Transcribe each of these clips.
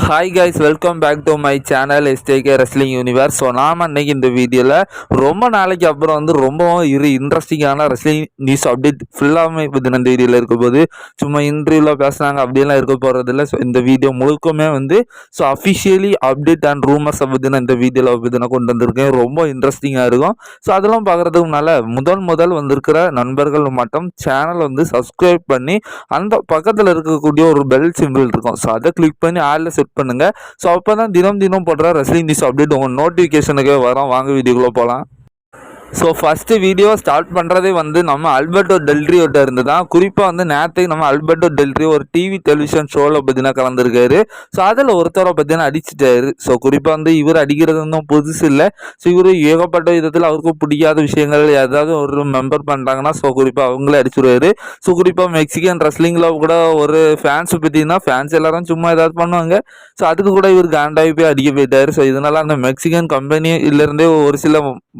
Hi guys welcome back to my channel STK wrestling universe so நாம் அன்னைக்கு இந்த வீடியோவில் ரொம்ப நாளைக்கு அப்புறம் வந்து ரொம்பவும் இரு இன்ட்ரெஸ்டிங்கான ரெஸ்லிங் நியூஸ் அப்டேட் ஃபுல்லாமே பற்றின இந்த வீடியோவில் இருக்கும்போது போது சும்மா இன்டர்வியூவில் பேசுனாங்க அப்படியெல்லாம் இருக்க போகிறதில்ல ஸோ இந்த வீடியோ முழுக்கமே வந்து ஸோ அஃபிஷியலி அப்டேட் அண்ட் ரூமர்ஸை பற்றின இந்த வீடியோவில் பற்றின கொண்டு வந்திருக்கேன். ரொம்ப இன்ட்ரெஸ்டிங்காக இருக்கும். ஸோ அதெல்லாம் பார்க்குறதுக்கு முன்னால் முதல் முதல் வந்திருக்கிற நண்பர்கள் மட்டும் சேனல் வந்து சப்ஸ்கிரைப் பண்ணி அந்த பக்கத்தில் இருக்கக்கூடிய ஒரு பெல் சிம்பிள் இருக்கும். ஸோ அதை கிளிக் பண்ணி ஆளில் செட் பண்ணுங்கள் ஸோ அப்போ தான் தினம் தினம் போடுற ரெஸ்லிங் நியூஸ் அப்டேட் உங்கள் நோட்டிஃபிகேஷனுக்கு வரோம். வாங்க வீடியோக்குள்ளே போகலாம் ஸோ ஃபஸ்ட்டு வீடியோ ஸ்டார்ட் பண்ணுறதே வந்து நம்ம அல்பர்டோ டெல்ட்ரியோட்ட இருந்து தான் குறிப்பாக வந்து நேரத்துக்கு நம்ம அல்பர்டோ டெல்ட்ரி ஒரு டிவி டெலிவிஷன் ஷோவில் பார்த்தீங்கன்னா கலந்துருக்காரு. ஸோ அதில் ஒருத்தரை பார்த்தீங்கன்னா அடிச்சிட்டாரு. ஸோ குறிப்பாக வந்து இவர் அடிக்கிறது வந்து புதுசு இல்லை. ஸோ இவர் ஏகப்பட்ட விதத்தில் அவருக்கும் பிடிக்காத விஷயங்கள் ஏதாவது ஒரு மெம்பர் பண்ணுறாங்கன்னா ஸோ குறிப்பாக அவங்களே அடிச்சிருவாரு. ஸோ குறிப்பாக மெக்சிகன் ரெஸ்லிங்கில் கூட ஒரு ஃபேன்ஸ் பார்த்தீங்கன்னா ஃபேன்ஸ் எல்லாரும் சும்மா ஏதாவது பண்ணுவாங்க. ஸோ அதுக்கு கூட இவர் காண்டாகி போய் அடிக்க போயிட்டார். ஸோ இதனால் அந்த மெக்சிகன் கம்பெனியிலேருந்தே ஒரு சில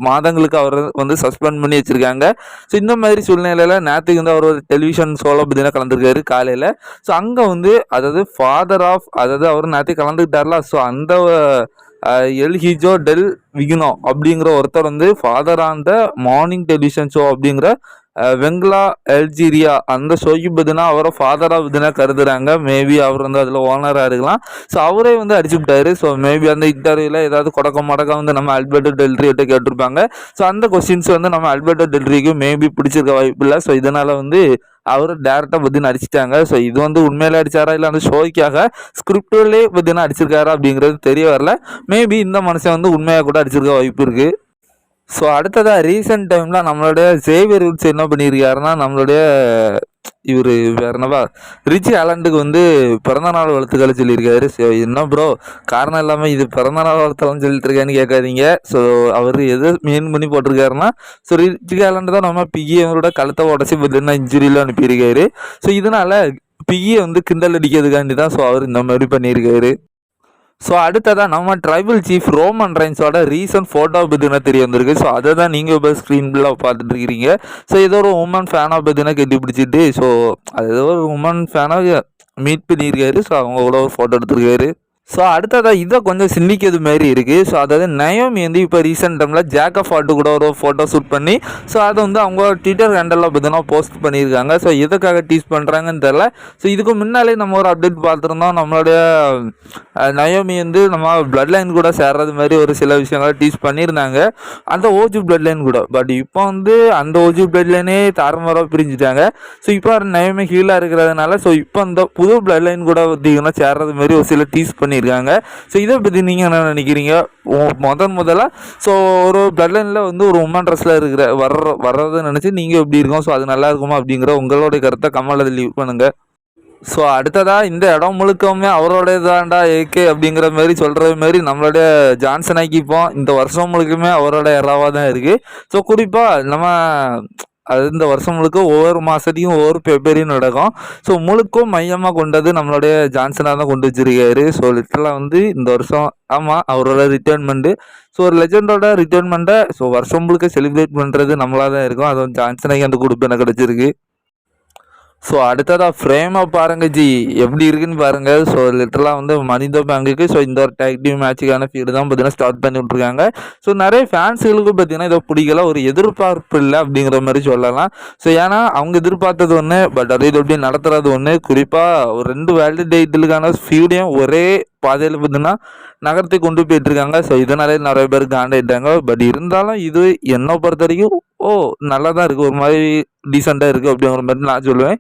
மாதங்களுக்கு அவர் வந்து சஸ்பெண்ட் பண்ணி வச்சுருக்காங்க. ஸோ இந்த மாதிரி சூழ்நிலையில் நேற்றுக்கு வந்து அவர் ஒரு டெலிவிஷன் ஷோவில் பார்த்தீங்கன்னா கலந்துருக்காரு காலையில். ஸோ அங்கே வந்து அதாவது ஃபாதர் ஆஃப் அதாவது அவர் நேற்றுக்கு கலந்துக்கிட்டார்ல ஸோ அந்த எல்ஹிஜோ எல் ஹிஜோ டெல் விகினோ அப்படிங்கிற ஒருத்தர் வந்து father on the morning television show அப்படிங்கிற வெங்கலா அல்ஜீரியா அந்த ஷோக்கு பார்த்தீங்கன்னா அவரை ஃபாதராக இதுனா கருதுறாங்க. மேபி அவர் வந்து அதில் ஓனராக இருக்கலாம். ஸோ அவரே வந்து அடிச்சு விட்டாரு. ஸோ மேபி அந்த இன்டர்வியூவில் ஏதாவது கொடக்க மடக்க வந்து நம்ம அல்பர்டோ டெல்ட்ரியிட்ட கேட்டிருப்பாங்க. ஸோ அந்த கொஸ்டின்ஸ் வந்து நம்ம அல்பர்டோ டெல்ட்ரிக்கு மேபி பிடிச்சிருக்க வாய்ப்பு இல்லை. ஸோ இதனால் வந்து அவர் டேரெக்டாக பார்த்தீங்கன்னா அடிச்சிட்டாங்க. ஸோ இது வந்து உண்மையில அடிச்சாரா இல்லை அந்த ஷோய்க்காக ஸ்கிரிப்டிலே பார்த்தீங்கன்னா அடிச்சிருக்காரா அப்படிங்கிறது தெரிய வரல. மேபி இந்த மனுஷன் வந்து உண்மையாக கூட அடிச்சிருக்க வாய்ப்பு இருக்குது ஸோ அடுத்ததாக ரீசெண்ட் டைமில் நம்மளுடைய சேவியர் ரூட்ஸ் என்ன பண்ணியிருக்காருன்னா நம்மளுடைய இவர் வேற என்னவா ரிச்சி ஆலண்டுக்கு வந்து பிறந்தநாள் வாழ்த்துக்களை சொல்லியிருக்காரு. ஸோ என்ன ப்ரோ காரணம் இல்லாமல் இது பிறந்தநாள் வாழ்த்தலாம் சொல்லிட்டு இருக்கேன்னு கேட்காதீங்க. ஸோ அவர் எது மீன் பண்ணி போட்டிருக்காருன்னா ஸோ ரிச்சி ஆலண்டு தான் நம்ம பிகி கழுத்தை உடச்சி பார்த்தீங்கன்னா இன்ஜுரியெலாம் அனுப்பியிருக்காரு. ஸோ இதனால் பிகியை வந்து கிண்டல் அடிக்கிறதுக்காண்டி தான் ஸோ அவர் இந்த மாதிரி பண்ணியிருக்காரு. ஸோ அடுத்ததாக நம்ம ட்ரைபல் சீஃப் ரோமன் ரைன்ஸோட ரீசன்ட் ஃபோட்டோ பற்றினா தெரிய வந்திருக்கு. ஸோ அதை தான் நீங்கள் இப்போ ஸ்க்ரீனில் பார்த்துட்டு இருக்கிறீங்க ஸோ ஏதோ ஒரு உமன் ஃபேனாக பற்றினா கட்டிப்பிடிச்சிட்டு ஸோ அது ஏதோ ஒரு உமன் ஃபேனாக மீட் பண்ணியிருக்காரு. ஸோ அவங்க கூட ஒரு ஃபோட்டோ எடுத்திருக்காரு. ஸோ அடுத்ததாக இதை கொஞ்சம் சிந்திக்கிறது மாதிரி இருக்குது ஸோ அதாவது நயோமி வந்து இப்போ ரீசெண்ட் டைமில் ஜாக்க ஃபாட்டு கூட ஒரு ஃபோட்டோ ஷூட் பண்ணி ஸோ அதை வந்து அவங்க ட்விட்டர் ஹேண்டலில் பார்த்தீங்கன்னா போஸ்ட் பண்ணியிருக்காங்க. ஸோ எதுக்காக டீஸ் பண்ணுறாங்கன்னு தெரில ஸோ இதுக்கு முன்னாலே நம்ம ஒரு அப்டேட் பார்த்துருந்தோம். நம்மளுடைய நயோமி வந்து நம்ம பிளட் லைன் கூட சேர்றது மாதிரி ஒரு சில விஷயங்களை டீஸ் பண்ணியிருந்தாங்க. அந்த ஓஜி பிளட் லைன் கூட. பட் இப்போ வந்து அந்த ஓஜி பிளட் லைனே தாரமராக பிரிஞ்சுட்டாங்க. ஸோ இப்போ நயோமி ஹீலாக இருக்கிறதுனால ஸோ இப்போ அந்த புது பிளட் லைன் கூட பார்த்தீங்கன்னா சேர்றது மாதிரி ஒரு சில டீஸ் பண்ணி பண்ணியிருக்காங்க. ஸோ இதை பற்றி நீங்கள் என்ன நினைக்கிறீங்க? உ- முதன் முதலாக ஸோ ஒரு பிளட் லைனில் வந்து ஒரு உமன் ட்ரெஸ்ஸில் இருக்கிற வர்ற வர்றதை நினச்சி நீங்கள் எப்படி இருக்கோம்? ஸோ அது நல்லா இருக்குமா அப்படிங்கிற உங்களுடைய கருத்தை கமெண்ட்டில் லீவ் பண்ணுங்கள் ஸோ அடுத்ததாக இந்த இடம் முழுக்கவுமே அவரோடைய தான்டா ஏகே அப்படிங்கிற மாதிரி சொல்கிற மாதிரி நம்மளுடைய ஜான்சன் ஆக்கிப்போம் இந்த வருஷம் முழுக்கமே அவரோட இறாவாக தான் இருக்குது ஸோ குறிப்பாக நம்ம அது இந்த வருஷம் முழுக்க ஒவ்வொரு மாதத்தையும் ஒவ்வொரு பேப்பரையும் நடக்கும். ஸோ முழுக்கும் மையமாக கொண்டது நம்மளுடைய ஜான்சனாக தான் கொண்டு வச்சிருக்காரு. ஸோ லிட்டலாக வந்து இந்த வருஷம் ஆமாம் அவரோட ரிட்டைர்மெண்ட்டு ஸோ ஒரு லெஜண்டோட ரிட்டைர்மெண்ட்டை ஸோ வருஷம் முழுக்க செலிப்ரேட் பண்ணுறது நம்மளாக தான் இருக்கும். அது வந்து ஜான்சனாகி அந்த கொடுப்பு எனக்கு கிடச்சிருக்கு. ஸோ அடுத்ததாக ஃப்ரேமை பாருங்க ஜி. எப்படி இருக்குன்னு பாருங்க. ஸோ லிட்டரலாக வந்து மனித பேங்குக்கு ஸோ இந்த ஒரு டேக் டீம் மேட்சுக்கான ஃபீடு தான் பார்த்தீங்கன்னா ஸ்டார்ட் பண்ணி விட்ருக்காங்க ஸோ நிறைய ஃபேன்ஸுகளுக்கு பார்த்தீங்கன்னா இதை பிடிக்கல. ஒரு எதிர்பார்ப்பு இல்லை அப்படிங்கிற மாதிரி சொல்லலாம். ஸோ ஏன்னா அவங்க எதிர்பார்த்தது ஒன்று பட் அது இது எப்படி நடத்துறது ஒன்று குறிப்பாக ஒரு ரெண்டு வேர்ல்டு டைட்டிலுக்கான ஃபீல்டையும் ஒரே பாதையில் பார்த்தீங்கன்னா நகர்த்தி கொண்டு போயிட்டு இருக்காங்க. ஸோ இதனாலே நிறைய பேர் காண்டாயிட்டாங்க. பட் இருந்தாலும் இது என்னை பொறுத்த வரைக்கும் ஓ நல்லா தான் இருக்குது ஒரு மாதிரி டீசெண்டாக இருக்குது அப்படிங்கிற மாதிரி நான் சொல்லுவேன்.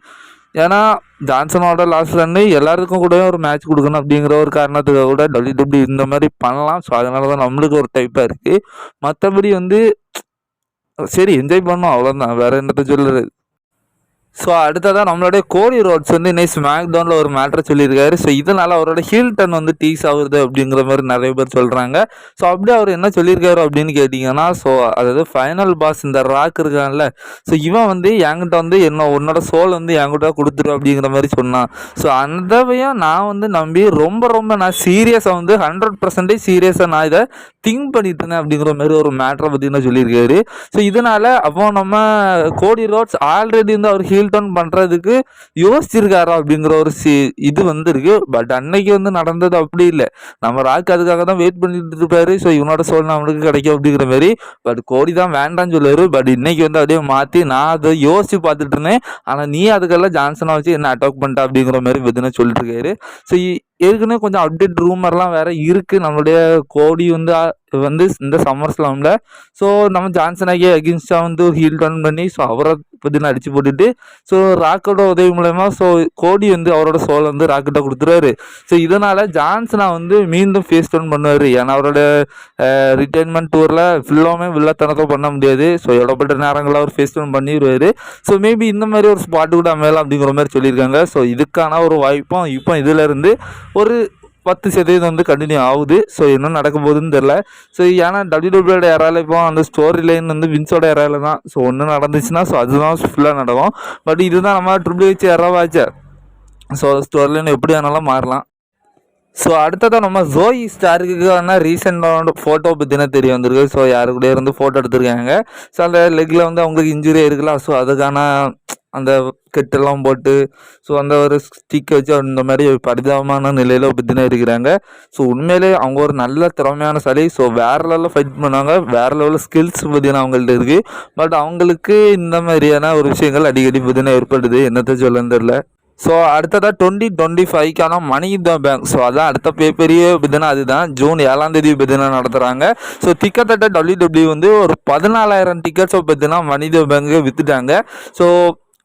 ஏன்னா ஜான்சனோட லாஸ்ட் ரன்னு எல்லாருக்கும் கூட ஒரு மேட்ச் கொடுக்கணும் அப்படிங்கிற ஒரு காரணத்துக்காக கூட டபிள்யூ டபிள்யூ இந்த மாதிரி பண்ணலாம். ஸோ அதனால தான் நம்மளுக்கு ஒரு டைப்பாக இருக்குது மற்றபடி வந்து சரி என்ஜாய் பண்ணோம். அவ்வளோதான் வேறு என்னத்த சொல்லுறது ஸோ அடுத்ததாக நம்மளுடைய கோடி ரோட்ஸ் வந்து இன்னைக்கு ஸ்மாக் டவுனில் ஒரு மேட்ரை சொல்லியிருக்காரு. ஸோ இதனால் அவரோட ஹீல் டன் வந்து டீஸ் ஆகுது அப்படிங்கிற மாதிரி நிறைய பேர் சொல்கிறாங்க ஸோ அப்படியே அவர் என்ன சொல்லியிருக்காரு அப்படின்னு கேட்டிங்கன்னா ஸோ அதாவது ஃபைனல் பாஸ் இந்த ராக் இருக்கான்ல ஸோ இவன் வந்து என்கிட்ட வந்து என்ன உன்னோட சோல் வந்து என்கிட்ட கொடுத்துரு அப்படிங்கிற மாதிரி சொன்னான். ஸோ அந்தவையும் நான் வந்து நம்பி ரொம்ப ரொம்ப நான் சீரியஸாக வந்து ஹண்ட்ரட் பர்சன்டேஜ் சீரியஸாக நான் இதை திங்க் பண்ணிட்டு இருந்தேன் அப்படிங்கிற மாதிரி ஒரு மேட்ரை பற்றி சொல்லியிருக்காரு. ஸோ இதனால் அப்போ நம்ம கோடி ரோட்ஸ் ஆல்ரெடி வந்து அவர் ஹீல் ஹீல் பண்ணுறதுக்கு யோசிச்சிருக்காரா அப்படிங்கிற ஒரு சி இது வந்திருக்கு. பட் அன்னைக்கு வந்து நடந்தது அப்படி இல்லை. நம்ம ராக் அதுக்காக தான் வெயிட் பண்ணிட்டு இருப்பாரு. ஸோ இவனோட சோல் நம்மளுக்கு கிடைக்கும் அப்படிங்கிற மாதிரி பட் கோடி தான் வேண்டாம்னு சொல்லுவார். பட் இன்னைக்கு வந்து அப்படியே மாற்றி நான் அதை யோசிச்சு பார்த்துட்டு இருந்தேன். ஆனால் நீ அதுக்கெல்லாம் ஜான்சனாக வச்சு என்ன அட்டாக் பண்ணிட்டா அப்படிங்கிற மாதிரி பதினா சொல்லிட்டு இருக்காரு. ஸோ ஏற்கனவே கொஞ்சம் அப்டேட் ரூமர்லாம் வேறு இருக்குது நம்மளுடைய கோடி வந்து வந்து இந்த சம்மர் ஸ்லாமில் ஸோ நம்ம ஜான்சனாகி அகேன்ஸ்டாக வந்து ஒரு ஹீல் டர்ன் பண்ணி ஸோ அவரை பற்றின அடித்து போட்டுட்டு ஸோ ராக்கெட்டோட உதவி மூலயமா ஸோ கோடி வந்து அவரோட சோல் வந்து ராக்கெட்டை கொடுத்துருவாரு. ஸோ இதனால் ஜான்சனா வந்து மீண்டும் ஃபேஸ் டர்ன் பண்ணுவார். ஏன்னா அவரோட ரிட்டைர்மெண்ட் டூரில் ஃபுல்லாமே வில்லத்தனத்தை பண்ண முடியாது. ஸோ எவ்வளோப்பட்ட நேரங்களில் அவர் ஃபேஸ் டர்ன் பண்ணிடுவார் ஸோ மேபி இந்த மாதிரி ஒரு ஸ்பாட்டு கூட அமையலாம் அப்படிங்கிற மாதிரி சொல்லியிருக்காங்க. ஸோ இதுக்கான ஒரு வாய்ப்பும் இப்போ இதிலேருந்து ஒரு பத்து சதவீதம் வந்து கண்டினியூ ஆகுது. ஸோ என்ன நடக்க போகுதுன்னு தெரில ஸோ ஏன்னா டபிள்யூடபிள்யூட இறால இப்போ அந்த ஸ்டோரி லைன் வந்து வின்ஸோட இறால தான். ஸோ ஒன்று நடந்துச்சுன்னா ஸோ அதுதான் ஃபுல்லாக நடக்கும். பட் இதுதான் நம்ம ட்ரிபிள் ஹெச் ஏறாவாச்சு ஸோ ஸ்டோரி லைன் எப்படி ஆனாலும் மாறலாம். ஸோ அடுத்ததாக நம்ம ஜோயி ஸ்டாருக்கான ரீசெண்டான ஃபோட்டோ பற்றினா தெரிய வந்திருக்கு. ஸோ யாரு கூட இருந்து ஃபோட்டோ எடுத்திருக்காங்க. ஸோ அந்த லெக்கில் வந்து அவங்களுக்கு இன்ஜுரி இருக்குல்ல ஸோ அதுக்கான அந்த கெட்டெல்லாம் போட்டு ஸோ அந்த ஒரு ஸ்டிக் வச்சு அந்த மாதிரி பரிதாபமான நிலையில் பற்றின இருக்கிறாங்க ஸோ உண்மையிலே அவங்க ஒரு நல்ல திறமையான சளி ஸோ வேற லெவலில் ஃபைட் பண்ணாங்க. வேற லெவலில் ஸ்கில்ஸ் பற்றின அவங்கள்ட்ட இருக்குது பட் அவங்களுக்கு இந்த மாதிரியான ஒரு விஷயங்கள் அடிக்கடி பற்றின ஏற்படுது. என்னத்தை சொல்லன்னு தெரில ஸோ அடுத்ததாக டுவெண்ட்டி டுவெண்ட்டி ஃபைவ்க்கான மணி த பேங்க் ஸோ அதான் அடுத்த பே பெரிய பிதினா அதுதான். ஜூன் ஏழாம் தேதி பிதினா நடத்துகிறாங்க ஸோ திக்கத்தட்ட டபிள்யூ வந்து ஒரு பதினாலாயிரம் டிக்கெட்ஸை பார்த்தீங்கன்னா மணி த பேங்க்கு விற்றுட்டாங்க ஸோ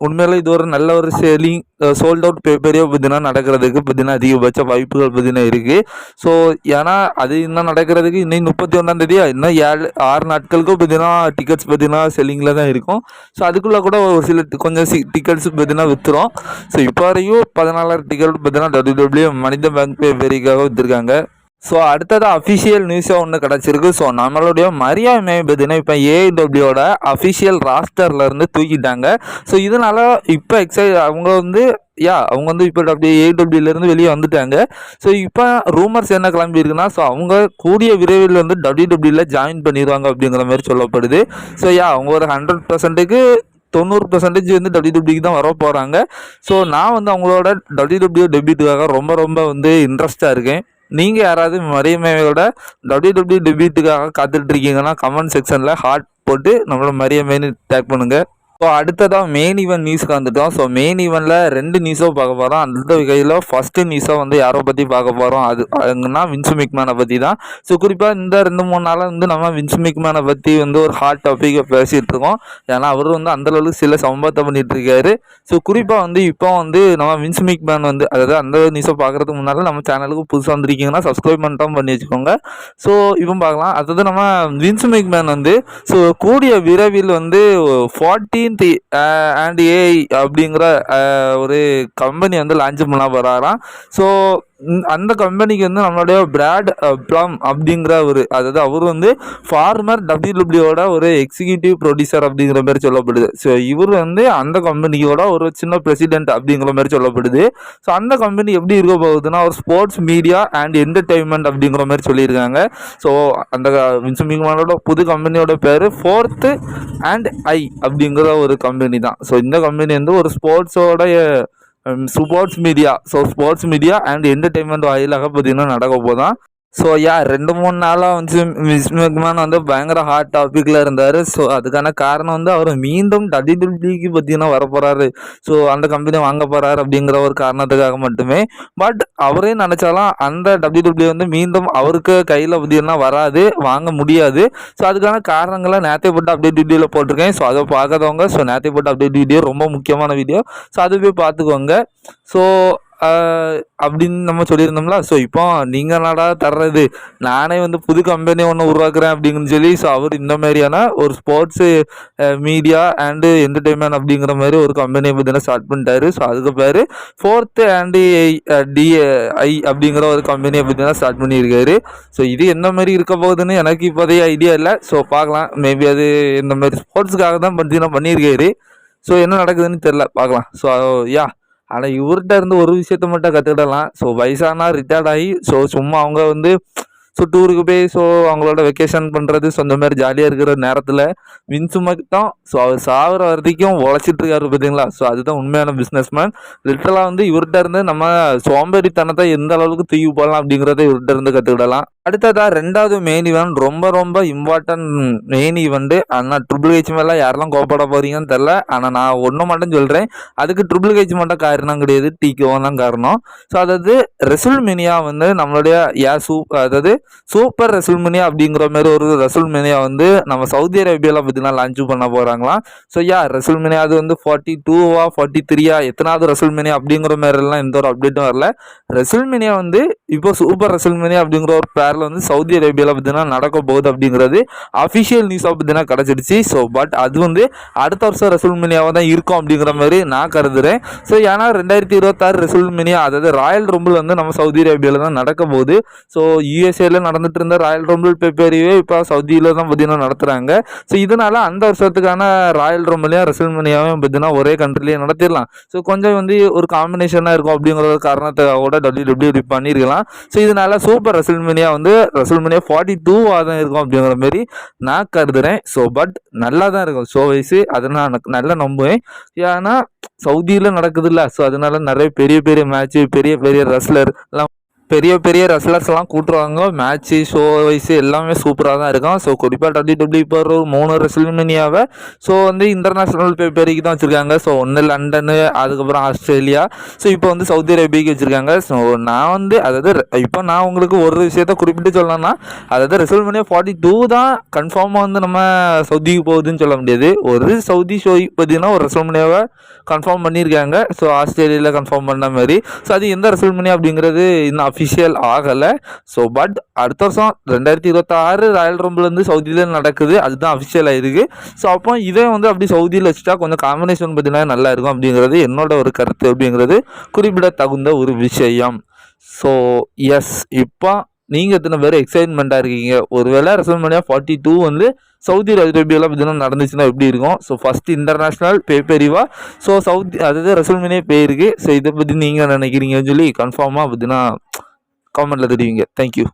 உண்மையில இது ஒரு நல்ல ஒரு செல்லிங் சோல்ட் அவுட் பெரிய பார்த்தீங்கன்னா நடக்கிறதுக்கு பார்த்தீங்கன்னா அதிகபட்ச வாய்ப்புகள் பார்த்தீங்கன்னா இருக்குது ஸோ ஏன்னா அது இன்னும் நடக்கிறதுக்கு இன்னும் முப்பத்தி ஒன்றாந்தேதியா இன்னும் ஏழு ஆறு நாட்களுக்கும் பார்த்தீங்கன்னா டிக்கெட்ஸ் பார்த்தீங்கன்னா செல்லிங்கில் தான் இருக்கும். ஸோ அதுக்குள்ளே கூட ஒரு சில கொஞ்சம் சி டிக்கெட்ஸ் பார்த்தீங்கன்னா விற்றுரும் ஸோ இப்போ வரையும் பதினாலாயிரம் டிக்கெட் பார்த்தீங்கன்னா டபிள்யூ டபிள்யூ மனித பேங்க் பெரிக்காக விற்றுருக்காங்க ஸோ அடுத்தது அஃபிஷியல் நியூஸாக ஒன்று கிடச்சிருக்கு. ஸோ நம்மளுடைய மரியாதை மேபதினை இப்போ ஏஐடபிள்யூட அஃபிஷியல் ராஸ்டர்லேருந்து தூக்கிட்டாங்க. ஸோ இதனால் இப்போ எக்ஸைட் அவங்க வந்து யா அவங்க வந்து இப்போ அப்படியே ஏடபிள்யூலேருந்து வெளியே வந்துட்டாங்க. ஸோ இப்போ ரூமர்ஸ் என்ன கிளம்பி இருக்குன்னா ஸோ அவங்க கூடிய விரைவில் வந்து டபிள்யூடபிள்யூல ஜாயின் பண்ணிடுவாங்க அப்படிங்கிற மாதிரி சொல்லப்படுது. ஸோ யா அவங்க ஒரு ஹண்ட்ரட் பர்சன்ட்டுக்கு தொண்ணூறு பர்சன்டேஜ் வந்து டபிள்யூடபிள்யூக்கு தான் வர போகிறாங்க ஸோ நான் வந்து அவங்களோட டபிள்யூடபிள்யூ டெபியூட்டுக்காக ரொம்ப ரொம்ப வந்து இன்ட்ரெஸ்ட்டாக இருக்கேன். நீங்கள் யாராவது மரியமேயோட டபிள்யூ டெபியூட்டுக்காக காத்துட்டு இருக்கீங்கன்னா கமெண்ட் செக்ஷனில் ஹார்ட் போட்டு நம்மளோட மரியமேனு டேக் பண்ணுங்கள் ஸோ அடுத்ததாக மெயின் ஈவெண்ட் நியூஸ்க்கு வந்துட்டோம். ஸோ மெயின் ஈவெண்ட்டில் ரெண்டு நியூஸோ பார்க்க போகிறோம் அந்த வகையில் ஃபஸ்ட்டு நியூஸாக வந்து யாரை பற்றி பார்க்க போகிறோம் அது அதுங்கன்னா வின்சு மிக்மேனை பற்றி தான். ஸோ குறிப்பாக இந்த ரெண்டு மூணு நாளாக வந்து நம்ம வின்சு மிக்மேனை பற்றி வந்து ஒரு ஹாட் டாப்பிக்கை பேசிகிட்டு இருக்கோம். ஏன்னா அவர் வந்து அந்தளவுக்கு சில சம்பவத்தை பண்ணிட்டு இருக்காரு. ஸோ குறிப்பாக வந்து இப்போ வந்து நம்ம வின்சு மிக்மேன் வந்து அதாவது அந்த நியூஸை பார்க்குறதுக்கு முன்னால் நம்ம சேனலுக்கு புதுசாக வந்திருக்கீங்கன்னா சப்ஸ்கிரைப் பண்ணிட்டோம் பண்ணி வச்சுக்கோங்க. ஸோ இப்போ பார்க்கலாம். அதாவது நம்ம வின்சு மிக்மேன் வந்து ஸோ கூடிய விரைவில் வந்து ஃபார்ட்டீன்த் அண்ட் ஏஐ அப்படிங்கிற ஒரு கம்பெனி வந்து லான்ச் பண்ண போகிறாராம் ஸோ அந்த கம்பெனிக்கு வந்து நம்மளுடைய பிராட் ப்ளம் அப்படிங்கிற ஒரு அதாவது அவர் வந்து ஃபார்மர் டபிள்யூடபிள்யூட ஒரு எக்ஸிக்யூட்டிவ் ப்ரொடியூசர் அப்படிங்கிற மாதிரி சொல்லப்படுது. ஸோ இவர் வந்து அந்த கம்பெனியோட ஒரு சின்ன பிரசிடென்ட் அப்படிங்கிற மாதிரி சொல்லப்படுது. ஸோ அந்த கம்பெனி எப்படி இருக்க போகுதுன்னா ஒரு ஸ்போர்ட்ஸ் மீடியா அண்ட் என்டர்டெயின்மெண்ட் அப்படிங்கிற மாதிரி சொல்லியிருக்காங்க. ஸோ அந்த வின்சுமிகுமாரோட புது கம்பெனியோட பேர் ஃபோர்த்து அண்ட் ஐ அப்படிங்கிற ஒரு கம்பெனி தான். ஸோ இந்த கம்பெனி வந்து ஒரு ஸ்போர்ட்ஸோட sports media so sports media and entertainment வாயிலாக பார்த்தீங்கன்னா நடக்க போதான் ஸோ யா ரெண்டு மூணு நாளாக வந்து மிஸ் மெக்மேன் வந்து பயங்கர ஹாட் டாப்பிக்கில் இருந்தார். ஸோ அதுக்கான காரணம் வந்து அவர் மீண்டும் டபிள்யூபிள்யூக்கு பார்த்தீங்கன்னா வரப்போகிறாரு ஸோ அந்த கம்பெனி வாங்க போகிறாரு அப்படிங்கிற ஒரு காரணத்துக்காக மட்டுமே. பட் அவரே நினச்சாலும் அந்த டபிள்யூடபிள்யூ வந்து மீண்டும் அவருக்கு கையில் பார்த்தீங்கன்னா வராது. வாங்க முடியாது. ஸோ அதுக்கான காரணங்களை நேத்தை போட்டு அப்டேட் வீடியோவில் போட்டிருக்கேன். ஸோ அதை பார்க்காதவங்க ஸோ நேற்று போட்டு அப்டேட் வீடியோ ரொம்ப முக்கியமான வீடியோ ஸோ அதை போய் பார்த்துக்கோங்க. ஸோ அப்படின்னு நம்ம சொல்லியிருந்தோம்ல. ஸோ இப்போ நீங்கள் நாடா தர்றது? நானே வந்து புது கம்பெனி ஒன்று உருவாக்குறேன் அப்படின்னு சொல்லி ஸோ அவர் இந்த மாதிரியான ஒரு ஸ்போர்ட்ஸு மீடியா அண்டு என்டர்டெயின்மெண்ட் அப்படிங்கிற மாதிரி ஒரு கம்பெனியை பார்த்தீங்கன்னா ஸ்டார்ட் பண்ணிட்டாரு. ஸோ அதுக்கு பேர் ஃபோர்த்து அண்டு டிஐ அப்படிங்கிற ஒரு கம்பெனியை பார்த்தீங்கன்னா ஸ்டார்ட் பண்ணியிருக்காரு. ஸோ இது எந்த மாதிரி இருக்க போகுதுன்னு எனக்கு இப்போதைய ஐடியா இல்லை. ஸோ பார்க்கலாம். மேபி அது இந்த மாதிரி ஸ்போர்ட்ஸுக்காக தான் பார்த்தீங்கன்னா பண்ணியிருக்காரு. ஸோ என்ன நடக்குதுன்னு தெரில பார்க்கலாம். ஸோ யா ஆனால் இவர்கிட்ட இருந்து ஒரு விஷயத்த மட்டும் கற்றுக்கிடலாம் ஸோ வயசானா ரிட்டையர்ட் ஆகி ஸோ சும்மா அவங்க வந்து ஸோ டூருக்கு போய் ஸோ அவங்களோட வெக்கேஷன் பண்ணுறது ஸோ அந்த மாதிரி ஜாலியாக இருக்கிற நேரத்தில் வின்சு மட்டும் ஸோ அவர் சாகிற வரைக்கும் உழைச்சிட்டு இருக்காரு பார்த்தீங்களா ஸோ அதுதான் உண்மையான பிஸ்னஸ் மேன் லிட்டலாக வந்து இவர்கிட்ட இருந்து நம்ம சோம்பேறித்தனத்தை எந்த அளவுக்கு தூக்கி போடலாம் அப்படிங்கிறத இவர்கிட்ட இருந்து கற்றுக்கிடலாம் அடுத்ததா ரெண்டாவது மெயின் ஈவெண்ட் ரொம்ப ரொம்ப இம்பார்ட்டன்ட் மெயின் ஈவெண்ட் ஆனால் ட்ரிபிள் ஹெச் மேலே யாரெல்லாம் கோப்பட போறீங்கன்னு தெரில ஆனால் நான் ஒன்று மட்டும் சொல்கிறேன் அதுக்கு ட்ரிபிள் ஹெச் மட்டும் காரணம் கிடையாது. டிகோ தான் காரணம். ஸோ அதாவது ரெசுல்மினியா வந்து நம்மளுடைய ஏ சூப் அதாவது சூப்பர் ரெசுல்மினியா அப்படிங்கிற மாதிரி ஒரு ரெசுல்மினியா வந்து நம்ம சவுதி அரேபியாவில் பார்த்தீங்கன்னா லான்ச் பண்ண போகிறாங்களாம் ஸோ யா ரெசுல்மினியா அது வந்து ஃபார்ட்டி டூவா ஃபார்ட்டி த்ரீயா எத்தனாவது ரெசுல்மினியா அப்படிங்கிற மாதிரிலாம் எந்த ஒரு அப்டேட்டும் வரல. ரெசுல்மினியா வந்து இப்போ சூப்பர் ரெசுல்மினியா அப்படிங்கிற ஒரு யாரில் வந்து சவுதி அரேபியாவில் பார்த்தீங்கன்னா நடக்க போகுது அப்படிங்கிறது அஃபிஷியல் நியூஸாக பார்த்தீங்கன்னா கிடச்சிடுச்சு. ஸோ பட் அது வந்து அடுத்த வருஷம் ரெசுல்மினியாவாக தான் இருக்கும் அப்படிங்கிற மாதிரி நான் கருதுறேன். ஸோ ஏன்னா ரெண்டாயிரத்தி இருபத்தாறு ரெசுல்மினியா அதாவது ராயல் ரம்பிள் வந்து நம்ம சவுதி அரேபியாவில் தான் நடக்க போகுது. ஸோ யூஎஸ்ஏல நடந்துட்டு இருந்த ராயல் ரம்பிள் பேப்பரியே இப்போ சவுதியில் தான் பார்த்தீங்கன்னா நடத்துகிறாங்க ஸோ இதனால் அந்த வருஷத்துக்கான ராயல் ரம்பிளையும் ரெசுல்மினியாவையும் பார்த்தீங்கன்னா ஒரே கண்ட்ரிலேயே நடத்திடலாம். ஸோ கொஞ்சம் வந்து ஒரு காம்பினேஷனாக இருக்கும் அப்படிங்கிற காரணத்தோட டபிள்யூ டபிள்யூ பண்ணியிருக்கலாம். ஸோ இதனால் சூப்பர் ரெசுல்மினியா வந்து ரெசுல்மினியா ஃபார்ட்டி டூவாக தான் இருக்கும் அப்படிங்கிற மாதிரி நான் கருதுறேன். ஸோ பட் நல்லா தான் இருக்கும் ஷோ வைஸு அதை நான் எனக்கு நல்லா நம்புவேன். ஏன்னா சவுதியில் நடக்குதுல்ல. ஸோ அதனால நிறைய பெரிய பெரிய மேட்ச்சு பெரிய பெரிய ரெஸ்லர் எல்லாம் பெரிய பெரிய ரெஸ்லர்ஸ்லாம் கூட்டுருவாங்க. மேட்ச்சு ஷோ வைஸ் எல்லாமே சூப்பராக தான் இருக்கும். ஸோ குறிப்பாக டபிள்யூ டபிள்யூ இப்போ ஒரு மூணு ரெஸ்ல்மினியாவை ஸோ வந்து இன்டர்நேஷ்னல் பேப்பருக்கு தான் வச்சுருக்காங்க. ஸோ ஒன்று லண்டனு அதுக்கப்புறம் ஆஸ்திரேலியா ஸோ இப்போ வந்து சவுதி அரேபியாக்கு வச்சுருக்காங்க. ஸோ நான் வந்து அதாவது இப்போ நான் உங்களுக்கு ஒரு விஷயத்த குறிப்பிட்டு சொல்லணும்னா அதாவது ரெசல்மனியா ஃபார்ட்டி டூ தான் கன்ஃபார்மாக வந்து நம்ம சவுதிக்கு போகுதுன்னு சொல்ல முடியாது. ஒரு சவுதி ஷோ பார்த்தீங்கன்னா ஒரு ரெசல்மனியாவை கன்ஃபார்ம் பண்ணியிருக்காங்க. ஸோ ஆஸ்திரேலியாவில் கன்ஃபார்ம் பண்ண மாதிரி. ஸோ அது எந்த ரெசல்மனியா அப்படிங்கிறது இன்னும் அஃபிஷியல் ஆகலை. ஸோ பட் அடுத்த வருஷம் ரெண்டாயிரத்தி இருபத்தாறு ராயல் ரம்பிள் வந்து சவுதியில் நடக்குது. அதுதான் அஃபிஷியல் ஆயிருக்கு ஸோ அப்போ இதை வந்து அப்படி சவுதியில் வச்சுட்டா கொஞ்சம் காம்பினேஷன் பார்த்தீங்கன்னா நல்லா இருக்கும் அப்படிங்கிறது என்னோட ஒரு கருத்து அப்படிங்கிறது. குறிப்பிடத்தகுந்த ஒரு விஷயம். ஸோ எஸ் இப்போ நீங்கள் எத்தனை பேர் எக்ஸைட்மெண்ட்டாக இருக்கீங்க? ஒருவேளை ரெசல்மனியா ஃபார்ட்டி டூ வந்து சவுதி அரேபியாவில் பார்த்தீங்கன்னா நடந்துச்சுன்னா எப்படி இருக்கும்? ஸோ ஃபஸ்ட் இன்டர்நேஷ்னல் பேப்பரிவா ஸோ சவுதி அதாவது ரெசல்மனியா போயிருக்கு ஸோ இதை பற்றி நீங்கள் நினைக்கிறீங்கன்னு சொல்லி கன்ஃபார்மாக பார்த்தீங்கன்னா கமெண்ட்டில் தெரிவிங்க. தேங்க்யூ